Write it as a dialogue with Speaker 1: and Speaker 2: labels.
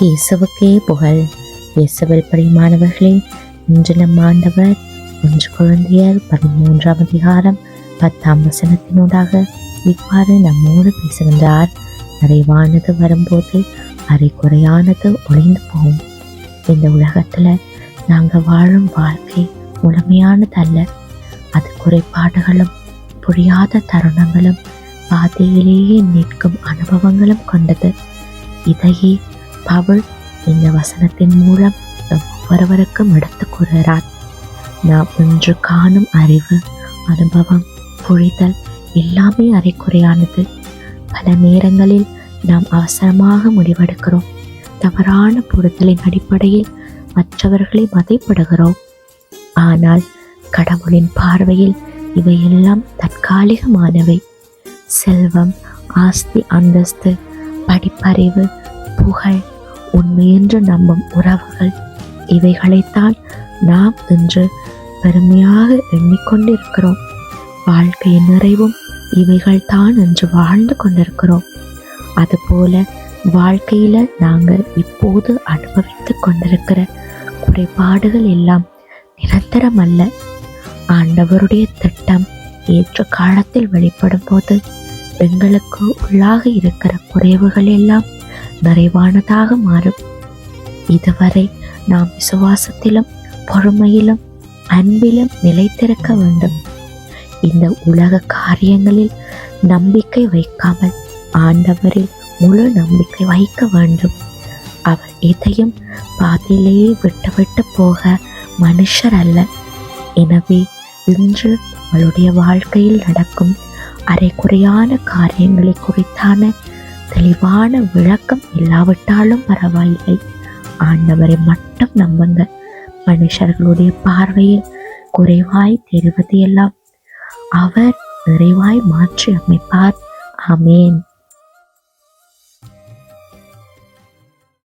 Speaker 1: இயேசுவுக்கே புகழ். இயேசுவில் பிரியமானவர்களே இன்று நம் ஆண்டவர் ஒன்று குழந்தையர் பதிமூன்றாம் அதிகாரம் பத்தாம் வசனத்தினூடாக இவ்வாறு நம்மோடு பேசுகின்றார். நிறைவானது வரும்போது அரை குறையானது ஒளிந்து போகும். இந்த உலகத்துல நாங்க வாழும் வாழ்க்கை முழுமையானது அல்ல அது குறைபாடுகளும் புரியாத தருணங்களும் பாதையிலேயே நிற்கும் அனுபவங்களும் கொண்டது. இதையே பவுல் இந்த வசனத்தின் மூலம் நம் ஒவ்வொருவருக்கும் எடுத்து கூறுகிறார். நாம் இன்று காணும் அறிவு அனுபவம் புரிதல் எல்லாமே அரைக்குறையானது பல நேரங்களில் நாம் அவசரமாக முடிவெடுக்கிறோம். தவறான புரிதலின் அடிப்படையில் மற்றவர்களை மதிப்பிடுகிறோம். ஆனால் கடவுளின் பார்வையில் இவையெல்லாம் தற்காலிகமானவை. செல்வம் ஆஸ்தி அந்தஸ்து படிப்பறிவு புகழ் உண்மையென்று நம்பும் உறவுகள். இவைகளைத்தான் நாம் இன்று பெருமையாக எண்ணிக்கொண்டிருக்கிறோம். வாழ்க்கையின் நிறைவும் இவைகள் தான் என்று வாழ்ந்து கொண்டிருக்கிறோம். அதுபோல வாழ்க்கையில நாங்கள் இப்போது அனுபவித்துக் கொண்டிருக்கிற குறைபாடுகள் எல்லாம் நிரந்தரம் அல்ல ஆண்டவருடைய திட்டம் ஏற்ற காலத்தில் வெளிப்படும் போது எங்களுக்கு உள்ளாக இருக்கிற குறைவுகள் எல்லாம் நிறைவானதாக மாறும். இதுவரை நாம் விசுவாசத்திலும் பொறுமையிலும் அன்பிலும் நிலைத்திருக்க வேண்டும். இந்த உலக காரியங்களில் நம்பிக்கை வைக்காமல் ஆண்டவரில் முழு நம்பிக்கை வைக்க வேண்டும். அவர் எதையும் பாதியிலேயே விட்டுவிட்டு போக மனுஷர் அல்ல. எனவே இன்று அவளுடைய வாழ்க்கையில் நடக்கும் அரைக்குறையான காரியங்களை குறித்தான தெளிவான விளக்கம் இல்லாவிட்டாலும் பரவாயில்லை. ஆண்டவரை மட்டும் நம்புங்க. மனுஷர்களுடைய பார்வையில் குறைவாய் தெரிவது எல்லாம். அவர் நிறைவாய் மாற்றி அமைப்பார். அமேன்